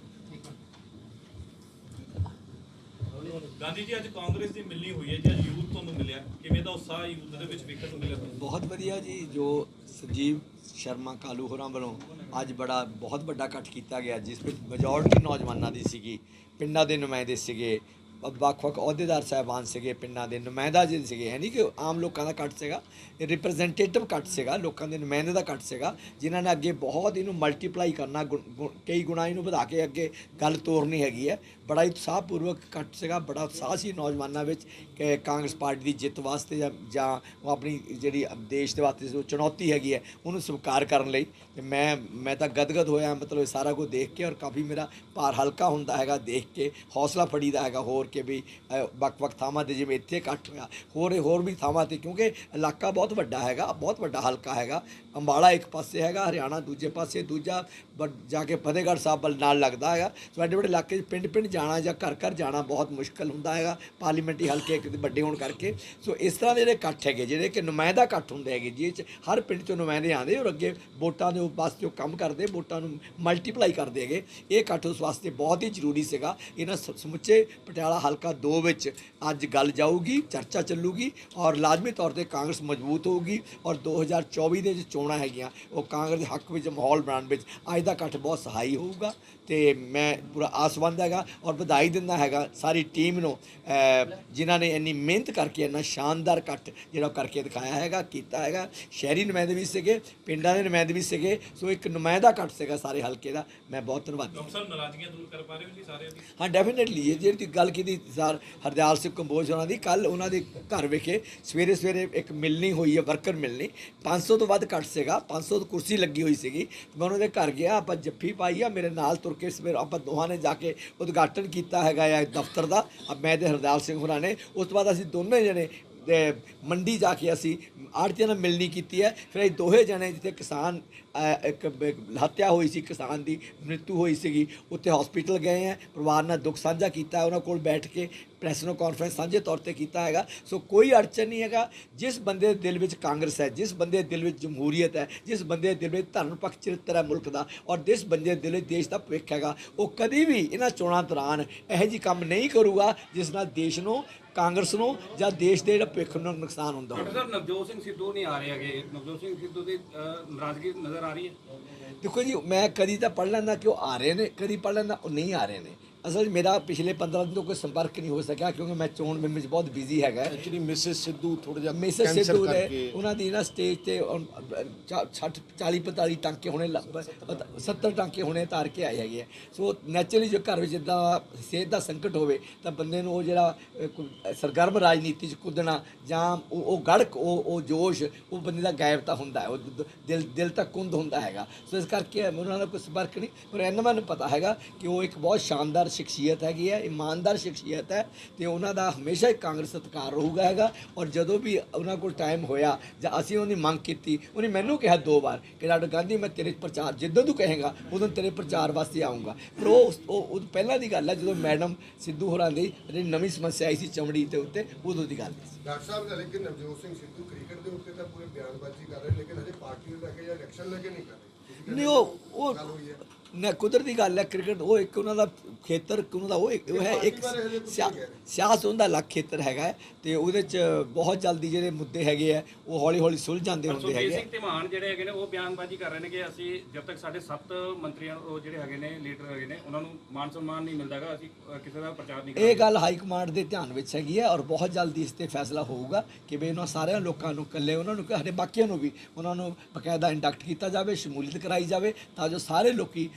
ਗਾਂਧੀ ਜੀ ਅੱਜ ਕਾਂਗਰਸ ਦੀ ਮਿਲਣੀ ਹੋਈ ਹੈ ਜੀ ਅੱਜ ਯੂਥ ਤੁਹਾਨੂੰ ਮਿਲਿਆ ਕਿਵੇਂ ਦਾ ਉਤਸ਼ਾਹ ਯੂਥ ਦੇ ਵਿੱਚ ਵੇਖਣ ਨੂੰ ਮਿਲਿਆ ਬਹੁਤ ਵਧੀਆ ਜੀ ਜੋ ਸੰਜੀਵ ਸ਼ਰਮਾ ਕਾਲੂ ਹੋਰਾਂ ਵੱਲੋਂ ਅੱਜ ਬੜਾ, ਬਹੁਤ ਵੱਡਾ ਇਕੱਠ ਕੀਤਾ ਗਿਆ, ਜਿਸ ਵਿੱਚ ਮੈਜੋਰਟੀ ਨੌਜਵਾਨਾਂ ਦੀ ਸੀਗੀ, ਪਿੰਡਾਂ ਦੇ ਨੁਮਾਇੰਦੇ ਸੀਗੇ ਵੱਖ-ਵੱਖ ਅਹੁਦੇਦਾਰ ਸਾਹਿਬਾਨ ਸੀਗੇ ਪਿੰਡਾਂ ਦੇ, ਨੁਮਾਇੰਦਾ ਜਿਹੜੇ ਸੀਗੇ, ਹੈ ਨਹੀਂ ਕਿ ਆਮ ਲੋਕਾਂ ਦਾ ਇਕੱਠ ਸੀਗਾ ਇਹ ਰਿਪਰੈਜ਼ੈਂਟੇਟਿਵ ਇਕੱਠ ਸੀਗਾ, ਲੋਕਾਂ ਦੇ ਨੁਮਾਇੰਦੇ ਦਾ ਇਕੱਠ ਸੀਗਾ, ਜਿਨ੍ਹਾਂ ਨੇ ਅੱਗੇ ਬਹੁਤ ਇਹਨੂੰ ਮਲਟੀਪਲਾਈ ਕਰਨਾ, ਗੁਣ- ਗੁਣ- ਕਈ ਗੁਣਾ ਇਹਨੂੰ ਵਧਾ ਕੇ ਅੱਗੇ ਗੱਲ ਤੋਰਨੀ ਹੈਗੀ ਹੈ। ਬੜਾ ਹੀ ਉਤਸ਼ਾਹਪੂਰਵਕ ਇਕੱਠ ਸੀਗਾ, ਬੜਾ ਉਤਸ਼ਾਹ ਸੀ ਨੌਜਵਾਨਾਂ ਵਿੱਚ ਕਿ ਕਾਂਗਰਸ ਪਾਰਟੀ ਦੀ ਜਿੱਤ ਵਾਸਤੇ ਜਾਂ ਜਾਂ ਉਹ ਆਪਣੀ ਜਿਹੜੀ ਦੇਸ਼ ਦੇ ਵਾਸਤੇ ਜੋ ਚੁਣੌਤੀ ਹੈਗੀ ਹੈ, ਉਹਨੂੰ ਸਵੀਕਾਰ ਕਰਨ ਲਈ। ਤੇ ਮੈਂ ਮੈਂ ਤਾਂ ਗਦਗਦ ਹੋਇਆ ਮਤਲਬ ਇਹ ਸਾਰਾ ਕੁਝ ਦੇਖ ਕੇ ਔਰ ਕਾਫੀ ਮੇਰਾ ਭਾਰ ਹਲਕਾ ਹੁੰਦਾ ਹੈਗਾ ਦੇਖ ਕੇ ਹੌਸਲਾ ਫੜੀਦਾ ਹੈਗਾ ਹੋਰ ਕਿ ਵੀ ਅ, ਵੱਖ-ਵੱਖ ਥਾਵਾਂ ਤੇ ਜਿਵੇਂ ਇੱਥੇ ਇਕੱਠ ਹੋਇਆ ਹੋਰ ਹੋਰ ਵੀ ਥਾਵਾਂ ਤੇ ਕਿਉਂਕਿ ਇਲਾਕਾ ਬਹੁਤ ਵੱਡਾ ਹੈਗਾ ਬਹੁਤ ਵੱਡਾ ਹਲਕਾ ਹੈਗਾ ਅੰਬਾਲਾ ਇੱਕ ਪਾਸੇ ਹੈਗਾ ਹਰਿਆਣਾ ਦੂਜੇ ਪਾਸੇ ਦੂਜਾ ਬ- ਜਾ ਕੇ ਫਤਿਹਗੜ੍ਹ ਸਾਹਿਬ ਵੱਲ ਨਾਲ ਲੱਗਦਾ ਹੈਗਾ। ਸੋ ਐਡੇ ਵੱਡੇ ਇਲਾਕੇ 'ਚ ਪਿੰਡ-ਪਿੰਡ ਜਾਣਾ ਜਾਂ ਘਰ-ਘਰ ਜਾਣਾ ਬਹੁਤ ਮੁਸ਼ਕਲ ਹੁੰਦਾ ਹੈਗਾ, ਪਾਰਲੀਮੈਂਟੀ ਹਲਕੇ ਕਿਤੇ ਵੱਡੇ ਹੋਣ ਕਰਕੇ। ਸੋ ਇਸ ਤਰ੍ਹਾਂ ਦੇ ਜਿਹੜੇ ਇਕੱਠ ਹੈਗੇ, ਜਿਹੜੇ ਕਿ ਨੁਮਾਇੰਦਾ ਇਕੱਠ ਹੁੰਦੇ ਹੈਗੇ, ਜਿਹਦੇ 'ਚ ਹਰ ਪਿੰਡ 'ਚੋਂ ਨੁਮਾਇੰਦੇ ਆਉਂਦੇ ਔਰ ਅੱਗੇ ਵੋਟਾਂ ਦੇ ਵਾਸਤੇ ਉਹ ਕੰਮ ਕਰਦੇ, ਵੋਟਾਂ ਨੂੰ ਮਲਟੀਪਲਾਈ ਕਰਦੇ ਹੈਗੇ। ਇਹ ਇਕੱਠ ਉਸ ਵਾਸਤੇ ਬਹੁਤ ਹੀ ਜ਼ਰੂਰੀ ਸੀਗਾ। ਇਹਨਾਂ ਸ- ਸਮੁੱਚੇ ਪਟਿਆਲਾ ਹਲਕਾ 2 ਵਿੱਚ ਅੱਜ ਗੱਲ ਜਾਊਗੀ, ਚਰਚਾ ਚੱਲੂਗੀ ਔਰ ਲਾਜ਼ਮੀ ਤੌਰ ਤੇ ਕਾਂਗਰਸ ਮਜ਼ਬੂਤ ਹੋਊਗੀ ਔਰ 2024 ਦੇ ਜੋ ਚੋਣਾਂ ਹੈਗੀਆਂ, ਉਹ ਕਾਂਗਰਸ ਦੇ ਹੱਕ ਵਿੱਚ ਮਾਹੌਲ ਬਣਾਉਣ ਵਿੱਚ ਅੱਜ ਦਾ ਇਕੱਠ ਬਹੁਤ ਸਹਾਈ ਹੋਊਗਾ ਤੇ ਮੈਂ ਪੂਰਾ ਆਸਵੰਦ ਹੈਗਾ ਔਰ ਵਧਾਈ ਦਿੰਦਾ ਹੈਗਾ ਸਾਰੀ ਟੀਮ ਨੂੰ ਜਿਨ੍ਹਾਂ ਨੇ ਇੰਨੀ ਮਿਹਨਤ ਕਰਕੇ ਇੰਨਾ ਸ਼ਾਨਦਾਰ ਇਕੱਠ ਜਿਹੜਾ ਕਰਕੇ ਦਿਖਾਇਆ ਹੈਗਾ ਕੀਤਾ ਹੈਗਾ। ਸ਼ਹਿਰੀ ਨੁਮਾਇੰਦੇ ਵੀ ਸੀਗੇ ਪਿੰਡਾਂ ਦੇ ਨੁਮਾਇੰਦੇ ਵੀ ਸੀਗੇ ਸੋ ਇੱਕ ਨੁਮਾਇੰਦਾ ਇਕੱਠ ਸੀਗਾ ਸਾਰੇ ਹਲਕੇ ਦਾ। ਮੈਂ ਬਹੁਤ ਧੰਨਵਾਦੀ ਡਾਕਟਰ ਸਾਹਿਬ ਨਾਰਾਜ਼ਗੀਆਂ ਦੂਰ ਕਰ ਪਾ ਰਹੇ ਹੋ ਜੀ ਸਾਰਿਆਂ ਦੀ? ਹਾਂ ਡੈਫੀਨਿਟਲੀ ਇਹ ਜਿਹੜੀ ਗੱਲ ਕੀਤੀ ਸਰ ਹਰਦਿਆਲ ਸਿੰਘ ਕੰਬੋਜ ਹੋਣਾ ਦੀ ਕੱਲ ਉਹਨਾਂ ਦੇ ਘਰ ਵਿਖੇ ਸਵੇਰੇ ਸਵੇਰੇ ਇੱਕ ਮਿਲਣੀ ਹੋਈ ਹੈ ਵਰਕਰ ਮਿਲਣੀ। 500 ਤੋਂ ਵੱਧ ਘੱਟ ਸੀਗਾ 500 ਤੋਂ ਕੁਰਸੀ ਲੱਗੀ ਹੋਈ ਸੀਗੀ। ਮੈਂ ਉਹਨਾਂ ਦੇ ਘਰ ਗਿਆ ਆਪਾਂ ਜੱਫੀ ਪਾਈ ਆ, ਮੇਰੇ ਨਾਲ ਤੁਰ ਕੇ ਸਵੇਰ ਆਪਾਂ ਦੋਹਾਂ ਨੇ ਜਾ ਕੇ ਉਦਘਾਟਨ ਕੀਤਾ ਹੈਗਾ ਆ ਦਫ਼ਤਰ ਦਾ। ਅਬ ਮੈਂ ਤੇ ਹਰਦਿਆਲ ਸਿੰਘ ਹੋਣਾ ਨੇ, ਉਸ ਤੋਂ ਬਾਅਦ ਅਸੀਂ ਦੋਨੇ ਜਣੇ ਮੰਡੀ ਜਾ ਕੇ ਅਸੀਂ ਆੜਤੀਆਂ ਨਾਲ ਮਿਲਣੀ ਕੀਤੀ ਹੈ। ਫਿਰ ਅਸੀਂ ਦੋਹੇ ਜਣੇ ਜਿੱਥੇ ਕਿਸਾਨ ਇੱਕ ਹੱਤਿਆ ਹੋਈ ਸੀ, ਕਿਸਾਨ ਦੀ ਮ੍ਰਿਤੂ ਹੋਈ ਸੀਗੀ, ਉੱਥੇ ਹਸਪੀਟਲ ਗਏ ਹੈ। ਪਰਿਵਾਰ ਨਾਲ ਦੁੱਖ ਸਾਂਝਾ ਕੀਤਾ ਉਹਨਾਂ ਕੋਲ ਬੈਠ ਕੇ ਪ੍ਰੈਸ ਨੂੰ ਕਾਨਫਰੰਸ ਸਾਂਝੇ ਤੌਰ ਤੇ ਕੀਤਾ ਹੈਗਾ। ਸੋ ਕੋਈ ਅੜਚਨ ਨਹੀਂ ਹੈਗਾ। ਜਿਸ ਬੰਦੇ ਦੇ ਦਿਲ ਵਿੱਚ ਕਾਂਗਰਸ ਹੈ, ਜਿਸ ਬੰਦੇ ਦੇ ਦਿਲ ਵਿੱਚ ਜਮਹੂਰੀਅਤ ਹੈ, ਜਿਸ ਬੰਦੇ ਦੇ ਦਿਲ ਵਿੱਚ ਧਰਮ ਪੱਖ ਚਰਿੱਤਰ ਹੈ ਮੁਲਕ ਦਾ ਔਰ ਜਿਸ ਬੰਦੇ ਦੇ ਦਿਲ ਵਿੱਚ ਦੇਸ਼ ਦਾ ਭਵਿੱਖ ਹੈਗਾ, ਉਹ ਕਦੀ ਵੀ ਇਹਨਾਂ ਚੋਣਾਂ ਦੌਰਾਨ ਇਹੋ ਜਿਹੀ ਕੰਮ ਨਹੀਂ ਕਰੂਗਾ, ਜਿਸ ਨਾਲ ਦੇਸ਼ ਨੂੰ ਕਾਂਗਰਸ ਨੂੰ ਜਾਂ ਦੇਸ਼ ਦੇ ਜਿਹੜਾ ਭਵਿੱਖ ਨੂੰ ਨੁਕਸਾਨ ਹੁੰਦਾ ਹੋਵੇ। ਸਾਹਿਬ ਨਵਜੋਤ ਸਿੰਘ ਸਿੱਧੂ ਨਹੀਂ ਆ ਰਹੇ ਹੈਗੇ। ਨਵਜੋਤ ਸਿੰਘ ਸਿੱਧੂ ਦੀ ਨਾਰਾਜ਼ਗੀ ਨਜ਼ਰ ਆ ਰਹੀ ਹੈ। ਦੇਖੋ ਜੀ ਮੈਂ ਕਦੀ ਤਾਂ ਪੜ੍ਹ ਲੈਂਦਾ ਕਿ ਉਹ ਆ ਰਹੇ ਨੇ ਕਦੀ ਪੜ੍ਹ ਲੈਂਦਾ ਉਹ ਨਹੀਂ ਆ ਰਹੇ ਨੇ। ਅਸਲ ਮੇਰਾ ਪਿਛਲੇ 15 ਦਿਨ ਤੋਂ ਕੋਈ ਸੰਪਰਕ ਨਹੀਂ ਹੋ ਸਕਿਆ ਕਿਉਂਕਿ ਮੈਂ ਚੋਣ ਮੁਹਿੰਮ ਵਿੱਚ ਬਹੁਤ ਬਿਜ਼ੀ ਹੈਗਾ। ਐਕਚੁਅਲੀ ਮਿਸਿਸ ਸਿੱਧੂ ਥੋੜਾ ਜਿਹਾ ਮਿਸਰ ਕੈਂਸਰ ਸਿੱਧੂ ਕਰਕੇ ਉਹਨਾਂ ਦੀ ਨਾ ਸਟੇਜ ਤੇ 60 40 45 ਟਾਂਕੇ ਹੋਣੇ 70 ਟਾਂਕੇ ਹੋਣੇ ਤਾਰ ਕੇ ਆਏ ਹੈਗੇ ਸੋ ਨੈਚੁਰਲੀ ਜੋ ਘਰ ਵਿੱਚ ਇਦਾਂ ਸਿਹਤ ਦਾ ਸੰਕਟ ਹੋਵੇ ਤਾਂ ਬੰਦੇ ਨੂੰ ਉਹ ਜਿਹੜਾ ਸਰਗਰਮ ਰਾਜਨੀਤੀ 'ਚ ਕੁੱਦਣਾ ਜਾਂ ਉਹ ਗੜਕ ਉਹ ਉਹ ਜੋਸ਼ ਉਹ ਬੰਦੇ ਦਾ ਗਾਇਬ ਤਾਂ ਹੁੰਦਾ ਹੈ ਉਹ ਦਿਲ ਦਿਲ ਤੱਕ ਕੁੰਦ ਹੁੰਦਾ ਹੈਗਾ। ਸੋ ਇਸ ਕਰਕੇ ਉਹਨਾਂ ਦਾ ਕੋਈ ਸੰਪਰਕ ਨਹੀਂ ਪਰ ਇਹਨਾਂ ਮੈਨੂੰ ਪਤਾ ਹੈਗਾ ਕਿ ਉਹ ਇੱਕ ਬਹੁਤ ਸ਼ਾਨਦਾਰ ਸ਼ਖਸੀਅਤ ਹੈਗੀ ਹੈ ਇਮਾਨਦਾਰ ਸ਼ਖਸੀਅਤ ਹੈ ਤੇ ਉਹਨਾਂ ਦਾ ਹਮੇਸ਼ਾ ਹੀ ਕਾਂਗਰਸ ਸਤਿਕਾਰ ਰਹੂਗਾ ਹੈਗਾ ਔਰ ਜਦੋਂ ਵੀ ਉਹਨਾਂ ਕੋਲ ਟਾਈਮ ਹੋਇਆ ਜਾਂ ਅਸੀਂ ਉਹਦੀ ਮੰਗ ਕੀਤੀ ਉਹਨੇ ਮੈਨੂੰ ਕਿਹਾ ਦੋ ਵਾਰ ਕਿ ਡਾਕਟਰ ਗਾਂਧੀ ਮੈਂ ਤੇਰੇ ਪ੍ਰਚਾਰ ਜਿੱਦੋਂ ਤੂੰ ਕਹੇਗਾ ਉਦੋਂ ਤੇਰੇ ਪ੍ਰਚਾਰ ਵਾਸਤੇ ਆਉਂਗਾ ਪਰ ਉਹ ਉਹ ਪਹਿਲਾਂ ਦੀ ਗੱਲ ਹੈ ਜਦੋਂ ਮੈਡਮ ਸਿੱਧੂ ਹੋਰਾਂ ਦੀ ਜਿਹੜੀ ਨਵੀਂ ਸਮੱਸਿਆ ਆਈ ਸੀ ਚਮੜੀ ਦੇ ਉੱਤੇ ਉਦੋਂ ਦੀ ਗੱਲ ਸੀ ਡਾਕਟਰ ਸਾਹਿਬ ਨੇ ਲੇਕਿਨ ਨਵਜੋਤ ਸਿੰਘ ਸਿੱਧੂ ਕ੍ਰਿਕਟ ਦੇ ਉੱਤੇ ਤਾਂ ਪੂਰੇ ਬਿਆਨਬਾਜ਼ੀ ਕਰ ਰਹੇ ਲੇਕਿਨ ਹਜੇ ਪਾਰਟੀ ਨੂੰ ਲੈ ਕੇ ਜਾਂ ਇਲੈਕਸ਼ਨ ਲੈ ਕੇ ਨਹੀਂ ਕਰ ਰਹੇ। ਨਹੀਂ ਉਹ ਉਹ ਹੈ। ਨਾ ਕੁਦਰਤੀ ਗੱਲ ਹੈ ਕ੍ਰਿਕਟ ਉਹ ਇੱਕ ਉਹਨਾਂ ਦਾ ਖੇਤਰ ਉਹਨਾਂ ਦਾ ਉਹ ਇੱਕ ਉਹ ਹੈ ਇੱਕ। ਸਿਆਸਤ ਉਹਦਾ ਅਲੱਗ ਖੇਤਰ ਹੈਗਾ ਹੈ ਤੇ ਉਹਦੇ ਚ ਬਹੁਤ ਜਲਦੀ ਜਿਹੜੇ ਮੁੱਦੇ ਹੈਗੇ ਆ ਉਹ ਹੌਲੀ ਹੌਲੀ ਸੁਲਝ ਜਾਂਦੇ ਹੁੰਦੇ ਸੁਖਬੀਰ ਹੈਗੇ ਆ। ਸਿੰਘ ਧੀਮਾਨ ਜਿਹੜੇ ਹੈਗੇ ਨੇ ਉਹ ਬਿਆਨਬਾਜ਼ੀ ਕਰ ਰਹੇ ਨੇ ਕਿ ਅਸੀਂ ਜਦ ਤੱਕ ਸਾਡੇ ਸੱਤ ਮੰਤਰੀਆਂ ਉਹ ਜਿਹੜੇ ਹੈਗੇ ਨੇ ਲੀਡਰ ਹੈਗੇ ਨੇ ਉਹਨਾਂ ਨੂੰ ਮਾਨ ਸਨਮਾਨ ਨਹੀਂ ਮਿਲਦਾਗਾ ਅਸੀਂ ਕਿਸੇ ਦਾ ਪ੍ਰਚਾਰ ਨਹੀਂ ਇਹ ਗੱਲ ਹਾਈ ਕਮਾਂਡ ਦੇ ਧਿਆਨ ਵਿੱਚ ਹੈਗੀ ਹੈ ਔਰ ਬਹੁਤ ਜਲਦੀ ਇਸ ਤੇ ਫੈਸਲਾ ਹੋਊਗਾ ਕਿ ਵੀ ਉਹਨਾਂ ਸਾਰਿਆਂ ਲੋਕਾਂ ਨੂੰ ਇਕੱਲੇ ਉਹਨਾਂ ਨੂੰ ਕਿ ਸਾਡੇ ਬਾਕੀਆਂ ਨੂੰ ਵੀ ਉਹਨਾਂ ਨੂੰ ਬਕਾਇਦਾ ਇੰਡਕਟ ਕੀਤਾ ਜਾਵੇ ਸ਼ਮੂਲੀਅਤ ਕਰਾਈ ਜਾਵੇ ਤਾਂ ਜੋ ਸਾਰੇ ਲੋਕੀ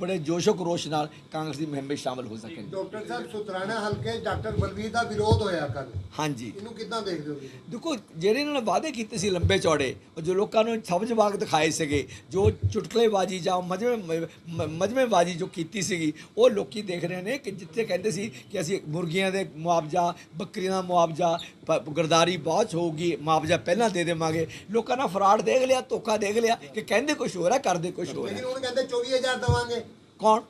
ਬੜੇ ਜੋਸ਼ੋ ਖਰੋਸ਼ ਨਾਲ ਕਾਂਗਰਸ ਦੀ ਮੁਹਿੰਮ ਵਿੱਚ ਸ਼ਾਮਲ ਹੋ ਸਕਣ ਡਾਕਟਰ ਸਾਹਿਬ ਸੁਤਰਾਣਾ ਹਲਕੇ ਡਾਕਟਰ ਬਲਵੀਰ ਦਾ ਵਿਰੋਧ ਹੋਇਆ ਕੱਲ ਹਾਂਜੀ। ਇਹਨੂੰ ਕਿੱਦਾਂ ਦੇਖਦੇ ਹੋ ਦੇਖੋ ਜਿਹੜੇ ਇਹਨਾਂ ਨੇ ਵਾਅਦੇ ਕੀਤੇ ਸੀ ਲੰਬੇ ਚੌੜੇ ਉਹ ਜੋ ਲੋਕਾਂ ਨੂੰ ਸਮਝ ਵਾਗ ਦਿਖਾਏ ਸੀਗੇ ਜੋ ਚੁਟਕਲੇਬਾਜ਼ੀ ਜਾਂ ਮਜਮੇ ਮਜਮੇਬਾਜ਼ੀ ਜੋ ਕੀਤੀ ਸੀਗੀ ਉਹ ਲੋਕੀ ਦੇਖ ਰਹੇ ਨੇ ਕਿ ਜਿੱਥੇ ਕਹਿੰਦੇ ਸੀ ਕਿ ਅਸੀਂ ਮੁਰਗੀਆਂ ਦੇ ਮੁਆਵਜ਼ਾ ਬੱਕਰੀਆਂ ਦਾ ਮੁਆਵਜ਼ਾ ਗਰਦਾਰੀ ਬਾਅਦ ਹੋਊਗੀ ਮੁਆਵਜ਼ਾ ਪਹਿਲਾਂ ਦੇ ਦੇਵਾਂਗੇ। ਲੋਕਾਂ ਨੇ ਫਰਾਡ ਦੇਖ ਲਿਆ ਧੋਖਾ ਦੇਖ ਲਿਆ ਕਿ ਕਹਿੰਦੇ ਕੁਝ ਹੋਰ ਹੈ ਕਰਦੇ ਕੁਝ ਹੋਰ ਲੇਕਿਨ ਹੈ ਹੁਣ ਕਹਿੰਦੇ 24000 ਦਵਾਂਗੇ। ਕੌਣ?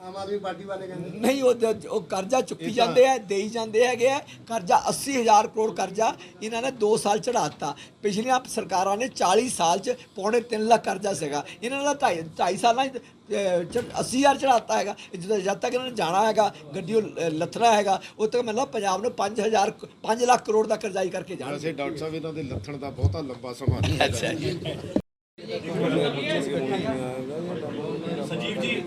ਆਮ ਆਦਮੀ ਪਾਰਟੀ ਵਾਲੇ ਕਹਿੰਦੇ ਨਹੀਂ ਉਹ ਜ- ਉਹ ਕਰਜ਼ਾ ਚੁੱਕੀ ਜਾਂਦੇ ਆ ਦੇਈ ਜਾਂਦੇ ਹੈਗੇ ਆ। ਕਰਜ਼ਾ 80000 ਕਰੋੜ ਕਰਜ਼ਾ ਇਹਨਾਂ ਨੇ 2 ਸਾਲ ਚੜਾਤਾ ਪਿਛਲੀਆਂ ਸਰਕਾਰਾਂ ਨੇ 40 ਸਾਲ ਚ ਪੌਣੇ 3 ਲੱਖ ਕਰਜ਼ਾ ਸੀਗਾ। ਇਹਨਾਂ ਦਾ 2.5 2.5 ਸਾਲਾਂ ਚ ਅਹ, ਚ 80000 ਚੜਾਤਾ ਹੈਗਾ। ਇਹ ਜਦੋਂ ਜਦ ਤੱਕ ਇਹਨਾਂ ਨੇ ਜਾਣਾ ਹੈਗਾ ਗੱਡੀ ਉਹ ਲ- ਲੱਥਣਾ ਹੈਗਾ ਉਦੋਂ ਤੱਕ ਮੈਨੂੰ ਲੱਗਦਾ ਪੰਜਾਬ ਨੂੰ 5000 5 ਲੱਖ ਕਰੋੜ ਦਾ ਕਰਜ਼ਾਈ ਕਰਕੇ ਜਾਣਗੇ। ਵੈਸੇ ਡਾਕਟਰ ਸਾਹਿਬ ਇਹਨਾਂ ਦੇ ਲੱਥਣ ਦਾ ਬਹੁਤਾ ਲੰਬਾ ਸਮਾਂ ਨਹੀਂ ਜੀ।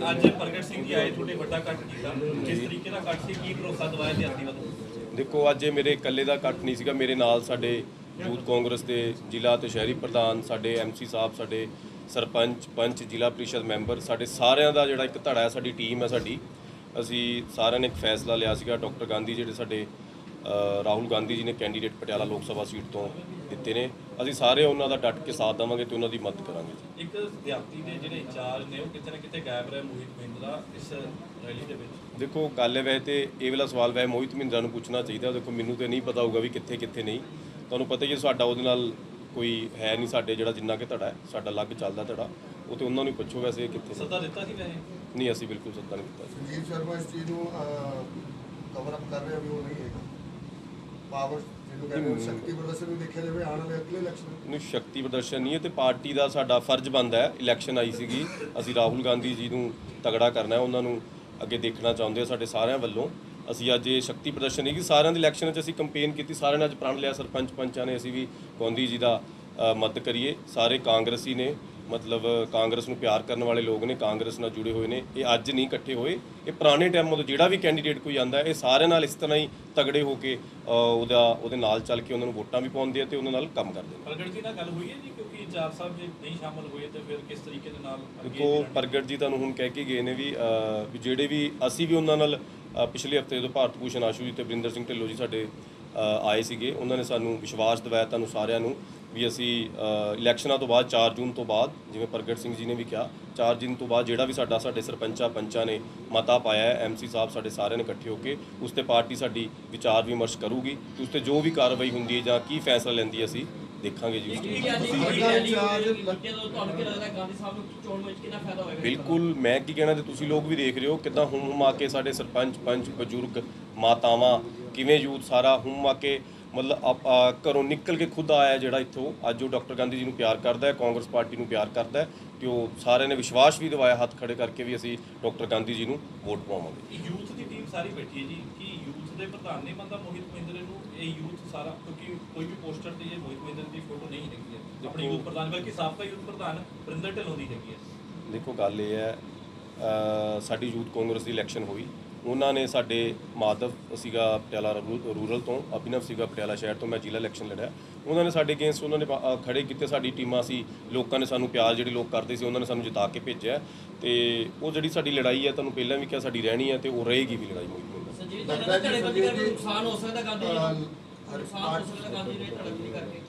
ਅੱਜ ਪ੍ਰਗਟ ਸਿੰਘ ਜੀ ਆਏ, ਤੁਹਾਡੇ ਵੱਡਾ ਕੱਟ ਕੀਤਾ। ਕਿਸ ਤਰੀਕੇ ਦਾ ਕੱਟ ਸੀ? ਕੀ ਭਰੋਸਾ ਦਵਾਇਆ ਵਿਦਿਆਰਥੀ ਵੱਲੋਂ? ਦੇਖੋ, ਅੱਜ ਇਹ ਮੇਰੇ ਇਕੱਲੇ ਦਾ ਇਕੱਠ ਨਹੀਂ ਸੀਗਾ। ਮੇਰੇ ਨਾਲ ਸਾਡੇ ਯੂਥ ਕਾਂਗਰਸ ਦੇ ਜ਼ਿਲ੍ਹਾ ਤੇ ਸ਼ਹਿਰੀ ਪ੍ਰਧਾਨ, ਸਾਡੇ ਐਮਸੀ ਸਾਹਿਬ, ਸਾਡੇ ਸਰਪੰਚ, ਪੰਚ, ਜ਼ਿਲ੍ਹਾ ਪ੍ਰੀਸ਼ਦ ਮੈਂਬਰ, ਸਾਡੇ ਸਾਰਿਆਂ ਦਾ ਜਿਹੜਾ ਇੱਕ ਧੜਾ ਹੈ, ਸਾਡੀ ਟੀਮ ਹੈ ਸਾਡੀ। ਅਸੀਂ ਸਾਰਿਆਂ ਨੇ ਇੱਕ ਫੈਸਲਾ ਲਿਆ ਸੀਗਾ, ਡਾਕਟਰ ਗਾਂਧੀ ਜਿਹੜੇ ਸਾਡੇ ਰਾਹੁਲ ਗਾਂਧੀ ਜੀ ਨੇ ਕੈਂਡੀਡੇਟ ਪਟਿਆਲਾ ਲੋਕ ਸਭਾ ਸੀਟ ਤੋਂ ਦਿੱਤੇ ਨੇ। ਅਸੀਂ ਸਾਰੇ ਉਹਨਾਂ ਦਾ ਡਟ ਕੇ ਸਾਥ ਦੇਵਾਂਗੇ ਤੇ ਉਹਨਾਂ ਦੀ ਮਦਦ ਕਰਾਂਗੇ ਇੱਕ ਵਿਦਿਆਰਥੀ ਦੇ ਜਿਹੜੇ ਇੰਚਾਰਜ ਨੇ ਉਹ ਕਿਤੇ ਨਾ ਕਿਤੇ ਗਾਇਬ ਰਹੇ ਮੋਹਿਤ ਮਹਿੰਦਰਾ ਇਸ ਰੈਲੀ ਦੇ ਵਿੱਚ। ਦੇਖੋ ਗੱਲ ਹੈ ਵੈਸੇ ਤੇ ਇਹ ਵਾਲਾ ਸਵਾਲ ਵੈ ਮੋਹਿਤ ਮਹਿੰਦਰਾ ਨੂੰ ਪੁੱਛਣਾ ਚਾਹੀਦਾ। ਦੇਖੋ ਮੈਨੂੰ ਤੇ ਨਹੀਂ ਪਤਾ ਹੋਊਗਾ ਵੀ ਕਿੱਥੇ ਕਿੱਥੇ ਨਹੀਂ। ਤੁਹਾਨੂੰ ਪਤਾ ਹੀ ਹੈ ਸਾਡਾ ਉਹਦੇ ਨਾਲ ਕੋਈ ਹੈ ਨਹੀਂ ਸਾਡੇ ਜਿਹੜਾ ਜਿੰਨਾ ਕਿ ਧੜਾ ਹੈ ਸਾਡਾ ਅਲੱਗ ਚੱਲਦਾ ਧੜਾ। ਉਹ ਤੇ ਉਹਨਾਂ ਨੂੰ ਹੀ ਪੁੱਛੋ ਵੈਸੇ ਕਿੱਥੇ। ਸੱਦਾ ਦਿੱਤਾ ਸੀ ਵੈਸੇ? ਨਹੀਂ ਅਸੀਂ ਬਿਲਕੁਲ ਸੱਦਾ ਨਹੀਂ ਦਿੱਤਾ। ਸੰਜੀਵ ਸ਼ਰਮਾ ਇਸ ਚੀਜ਼ ਨੂੰ ਕਵਰ ਅਪ ਕਰ ਰਿਹਾ ਵੀ ਉਹ ਨਹੀਂ ਹੈਗਾ ਪਾਵਰ ਜਿਹਨੂੰ ਕਹਿੰਦੇ ਹੋ, ਸ਼ਕਤੀ ਪ੍ਰਦਰਸ਼ਨ ਵੀ ਦੇਖਿਆ ਜਾਵੇ ਆਉਣ ਵਾਲੇ ਅਗਲੇ ਇਲੈਕਸ਼ਨ ਨੂੰ ਸ਼ਕਤੀ ਪ੍ਰਦਰਸ਼ਨ ਨਹੀਂ ਹੈ ਤੇ ਪਾਰਟੀ ਦਾ ਸਾਡਾ ਫਰਜ਼ ਬਣਦਾ ਹੈ। ਇਲੈਕਸ਼ਨ ਆਈ ਸੀਗੀ ਅਸੀਂ ਰਾਹੁਲ ਗਾਂਧੀ ਜੀ ਨੂੰ ਤਗੜਾ ਕਰਨਾ ਹੈ ਉਹਨਾਂ ਨੂੰ ਅੱਗੇ ਦੇਖਣਾ ਚਾਹੁੰਦੇ ਹਾਂ ਸਾਡੇ ਸਾਰਿਆਂ ਵੱਲੋਂ। ਅਸੀਂ ਅੱਜ ਇਹ ਸ਼ਕਤੀ ਪ੍ਰਦਰਸ਼ਨ ਨਹੀਂ ਕਿ ਸਾਰਿਆਂ ਦੇ ਇਲੈਕਸ਼ਨ 'ਚ ਅਸੀਂ ਕੰਪੇਨ ਕੀਤੀ ਸਾਰਿਆਂ ਨੇ ਅੱਜ ਪ੍ਰਣ ਲਿਆ ਸਰਪੰਚ ਪੰਚਾਂ ਨੇ ਅਸੀਂ ਵੀ ਗਾਂਧੀ ਜੀ ਦਾ ਮਦਦ ਕਰੀਏ। ਸਾਰੇ ਕਾਂਗਰਸੀ ਨੇ ਮਤਲਬ ਕਾਂਗਰਸ ਨੂੰ ਪਿਆਰ ਕਰਨ ਵਾਲੇ ਲੋਕ ਨੇ ਕਾਂਗਰਸ ਨਾਲ ਜੁੜੇ ਹੋਏ ਨੇ ਇਹ ਅੱਜ ਨਹੀਂ ਇਕੱਠੇ ਹੋਏ। ਇਹ ਪੁਰਾਣੇ ਟਾਈਮਾਂ ਤੋਂ ਜਿਹੜਾ ਵੀ ਕੈਂਡੀਡੇਟ ਕੋਈ ਆਂਦਾ ਇਹ ਸਾਰਿਆਂ ਨਾਲ ਇਸ ਤਰ੍ਹਾਂ ਹੀ ਤਗੜੇ ਹੋ ਕੇ ਉਹਦਾ ਉਹਦੇ ਨਾਲ ਚੱਲ ਕੇ ਉਹਨਾਂ ਨੂੰ ਵੋਟਾਂ ਵੀ ਪਾਉਂਦੇ ਆ ਤੇ ਉਹਨਾਂ ਨਾਲ ਕੰਮ ਕਰਦੇ ਨੇ। ਪ੍ਰਗਟ ਜੀ ਨਾਲ ਗੱਲ ਹੋਈ ਹੈ ਜੀ? ਕਿਉਂਕਿ ਇੰਚਾਰਜ ਸਾਹਿਬ ਜੇ ਨਹੀਂ ਸ਼ਾਮਲ ਹੋਏ ਤੇ ਫਿਰ ਕਿਸ ਤਰੀਕੇ ਦੇ ਨਾਲ ਦੇਖੋ ਪ੍ਰਗਟ ਜੀ ਤੁਹਾਨੂੰ ਹੁਣ ਕਹਿ ਕੇ ਗਏ ਨੇ ਵੀ ਜਿਹੜੇ ਵੀ ਅਸੀਂ ਵੀ ਉਹਨਾਂ ਨਾਲ ਪਿਛਲੇ ਹਫ਼ਤੇ ਜਦੋਂ ਭਾਰਤ ਭੂਸ਼ਣ ਆਸ਼ੂ ਜੀ ਤੇ ਵਰਿੰਦਰ ਸਿੰਘ ਢਿੱਲੋਂ ਜੀ ਸਾਡੇ ਆਏ ਸੀਗੇ ਉਹਨਾਂ ਨੇ ਸਾਨੂੰ ਵਿਸ਼ਵਾਸ ਦਿਵਾਇਆ ਤੁਹਾਨੂੰ ਸਾਰਿਆਂ ਨੂੰ। ਵੀ ਅਸੀਂ ਇਲੈਕਸ਼ਨਾਂ ਤੋਂ ਬਾਅਦ 4 ਜੂਨ ਤੋਂ ਬਾਅਦ ਜਿਵੇਂ ਪ੍ਰਗਟ ਸਿੰਘ ਜੀ ਨੇ ਵੀ ਕਿਹਾ 4 ਜੂਨ ਤੋਂ ਬਾਅਦ ਜਿਹੜਾ ਵੀ ਸਾਡਾ ਸਾਡੇ ਸਰਪੰਚਾਂ ਪੰਚਾਂ ਨੇ ਮਤਾ ਪਾਇਆ ਹੈ ਐਮਸੀ ਸਾਹਿਬ ਸਾਡੇ ਸਾਰਿਆਂ ਨੇ ਇਕੱਠੇ ਹੋ ਕੇ ਉਸ ਤੇ ਪਾਰਟੀ ਸਾਡੀ ਵਿਚਾਰ ਵਿਮਰਸ਼ ਕਰੂਗੀ ਉਸ ਤੇ ਜੋ ਵੀ ਕਾਰਵਾਈ ਹੁੰਦੀ ਹੈ ਜਾਂ ਕੀ ਫੈਸਲਾ ਲੈਂਦੀ ਹੈ ਅਸੀਂ ਦੇਖਾਂਗੇ ਜੀ ਬਿਲਕੁਲ ਮੈਂ ਕੀ ਕਹਿਣਾ ਤੇ ਤੁਸੀਂ ਲੋਕ ਵੀ ਦੇਖ ਰਹੇ ਹੋ ਕਿਦਾਂ ਹੁਮ ਹੁਮਾ ਕੇ ਸਾਡੇ ਸਰਪੰਚ ਪੰਚ ਬਜ਼ੁਰਗ ਮਾਤਾਵਾਂ ਕਿਵੇਂ ਯੂਥ ਸਾਰਾ ਹੁਮ ਆ ਕੇ ਮਤਲਬ ਘਰੋਂ ਨਿਕਲ ਕੇ ਖੁਦ ਆਇਆ ਜਿਹੜਾ ਇੱਥੋਂ। ਅੱਜ ਉਹ ਡਾਕਟਰ ਗਾਂਧੀ ਜੀ ਨੂੰ ਪਿਆਰ ਕਰਦਾ ਹੈ ਕਾਂਗਰਸ ਪਾਰਟੀ ਨੂੰ ਪਿਆਰ ਕਰਦਾ ਹੈ ਤੇ ਉਹ ਸਾਰਿਆਂ ਨੇ ਵਿਸ਼ਵਾਸ ਵੀ ਦਿਵਾਇਆ ਹੱਥ ਖੜੇ ਕਰਕੇ ਵੀ ਅਸੀਂ ਡਾਕਟਰ ਗਾਂਧੀ ਜੀ ਨੂੰ ਵੋਟ ਪਾਵਾਂਗੇ। ਯੂਥ ਦੀ ਟੀਮ ਸਾਰੀ ਬੈਠੀ ਹੈ ਜੀ। ਕਿ ਯੂਥ ਦੇ ਪ੍ਰਧਾਨ ਨੇ ਮੰਦਾ ਮੋਹਿਤ ਮਹਿੰਦਰ ਨੂੰ ਇਹ ਯੂਥ ਸਾਰਾ ਕਿਉਂਕਿ ਕੋਈ ਵੀ ਪੋਸਟਰ ਤੇ ਇਹ ਮੋਹਿਤ ਮਹਿੰਦਰ ਦੀ ਫੋਟੋ ਨਹੀਂ ਹੈਗੀ ਹੈ। ਆਪਣੇ ਯੂਥ ਪ੍ਰਧਾਨ ਬਲਕਿ ਸਾਬਕਾ ਯੂਥ ਪ੍ਰਧਾਨ ਬਰਿੰਦਰ ਢਿੱਲੋਂ ਦੀ ਹੈਗੀ ਹੈ। ਦੇਖੋ ਗੱਲ ਇਹ ਹੈ ਸਾਡੀ ਯੂਥ ਕਾਂਗਰਸ ਦੀ ਇਲੈਕਸ਼ਨ ਹੋਈ। ਉਹਨਾਂ ਨੇ ਸਾਡੇ ਮਾਧਵ ਸੀਗਾ ਪਟਿਆਲਾ ਰੂ- ਰੂਰਲ ਤੋਂ ਅਭਿਨਵ ਸੀਗਾ ਪਟਿਆਲਾ ਸ਼ਹਿਰ ਤੋਂ ਮੈਂ ਜ਼ਿਲ੍ਹਾ ਇਲੈਕਸ਼ਨ ਲੜਿਆ। ਉਹਨਾਂ ਨੇ ਸਾਡੇ ਅਗੇਂਸਟ ਉਹਨਾਂ ਨੇ ਪਾ- ਅ, ਖੜੇ ਕੀਤੇ ਸਾਡੀ ਟੀਮਾਂ ਸੀ ਲੋਕਾਂ ਨੇ ਸਾਨੂੰ ਪਿਆਰ ਜਿਹੜੇ ਲੋਕ ਕਰਦੇ ਸੀ ਉਹਨਾਂ ਨੇ ਸਾਨੂੰ ਜਿਤਾ ਕੇ ਭੇਜਿਆ। ਤੇ ਉਹ ਜਿਹੜੀ ਸਾਡੀ ਲੜਾਈ ਹੈ ਤੁਹਾਨੂੰ ਪਹਿਲਾਂ ਵੀ ਕਿਹਾ ਸਾਡੀ ਰਹਿਣੀ ਹੈ ਤੇ ਉਹ ਰਹੇਗੀ ਵੀ ਲੜਾਈ ਮੋਹਿਤ ਮਹਿੰਦਰ ਸੰਜੀਵ ਜੀ ਲੱਗਦਾ ਧੜੇਬੰਦੀ ਕਰਕੇ ਨੁਕਸਾਨ ਹੋ ਸਕਦਾ ਗਾਂਧੀ ਜੀ ਨੂੰ? ਨੁਕਸਾਨ ਹੋ ਸਕਦਾ ਗਾਂਧੀ ਜੀ ਨੇ ਧੜੇਬੰਦੀ ਕਰਕੇ?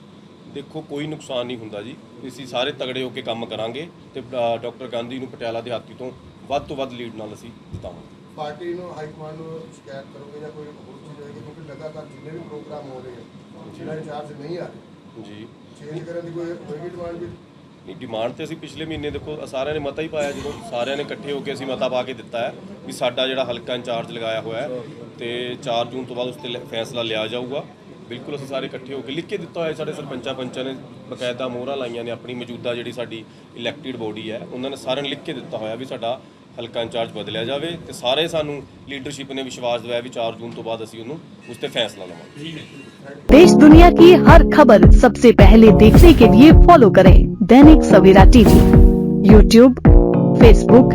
ਦੇਖੋ ਕੋਈ ਨੁਕਸਾਨ ਨਹੀਂ ਹੁੰਦਾ ਜੀ। ਅਸੀਂ ਸਾਰੇ ਤਗੜੇ ਹੋ ਕੇ ਕੰਮ ਕਰਾਂਗੇ ਤੇ ਡਾਕਟਰ ਗਾਂਧੀ ਨੂੰ ਪਟਿਆਲਾ ਦਿਹਾਤੀ ਤੋਂ ਵੱਧ ਤੋਂ ਵੱਧ ਲੀਡ ਨਾਲ ਅਸੀਂ ਜਿਤਾਵਾਂਗੇ। ਪਾਰਟੀ ਨੂੰ ਹਾਈ ਕਮਾਂਡ ਨੂੰ ਸ਼ਿਕਾਇਤ ਕਰੋਗੇ ਜਾਂ ਕੋਈ ਹੋਰ ਚੀਜ਼ ਹੋਏਗੀ ਕਿਉਂਕਿ ਲਗਾਤਾਰ ਜਿੰਨੇ ਵੀ ਪ੍ਰੋਗਰਾਮ ਹੋ ਰਹੇ ਆ ਜਿਹੜਾ ਇੰਚਾਰਜ ਨਹੀਂ ਆ ਰਹੇ। ਜੀ। ਚੇਂਜ ਕਰਨ ਦੀ ਕੋਈ ਹੋਏਗੀ ਡਿਮਾਂਡ ਵੀ? ਨਹੀਂ ਡਿਮਾਂਡ ਤੇ ਅਸੀਂ ਪਿਛਲੇ ਮਹੀਨੇ ਦੇਖੋ ਸਾਰਿਆਂ ਨੇ ਮਤਾ ਹੀ ਪਾਇਆ ਜਦੋਂ ਸਾਰਿਆਂ ਨੇ ਇਕੱਠੇ ਹੋ ਕੇ ਅਸੀਂ ਮਤਾ ਪਾ ਕੇ ਦਿੱਤਾ ਹੈ ਵੀ ਸਾਡਾ ਜਿਹੜਾ ਹਲਕਾ ਇੰਚਾਰਜ ਲਗਾਇਆ ਹੋਇਆ ਹੈ ਤੇ 4 ਜੂਨ ਤੋਂ ਬਾਅਦ ਉਸ ਤੇ ਫੈਸਲਾ ਲਿਆ ਜਾਊਗਾ। ਬਿਲਕੁਲ ਅਸੀਂ ਸਾਰੇ ਇਕੱਠੇ ਹੋ ਕੇ ਲਿਖ ਕੇ ਦਿੱਤਾ ਹੋਇਆ ਸਾਡੇ ਸਰਪੰਚਾਂ ਪੰਚਾਂ ਨੇ ਬਕਾਇਦਾ ਮੋਹਰਾਂ ਲਾਈਆਂ ਨੇ ਆਪਣੀ ਮੌਜੂਦਾ ਜਿਹੜੀ ਸਾਡੀ ਇਲੈਕਟਿਡ ਬੋਡੀ ਹੈ ਉਹਨਾਂ ਨੇ ਸਾਰਿਆਂ ਨੇ ਲਿਖ ਕੇ ਦਿੱਤਾ ਹੋਇਆ ਵੀ ਸਾਡਾ ਹਲਕਾ ਇੰਚਾਰਜ ਬਦਲਿਆ ਜਾਵੇ ਤੇ ਸਾਰੇ ਸਾਨੂੰ ਲੀਡਰਸ਼ਿਪ ਨੇ ਵਿਸ਼ਵਾਸ ਦਿਵਾਇਆ ਵੀ 4 ਜੂਨ ਤੋਂ ਬਾਅਦ ਅਸੀਂ ਉਹਨੂੰ ਉਸ ਤੇ ਫੈਸਲਾ ਲਵਾਂਗੇ देश दुनिया की हर खबर सबसे पहले देखने के लिए फॉलो करें Dainik Savera TV YouTube Facebook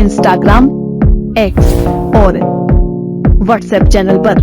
Instagram X और व्हाट्सएप चैनल पर।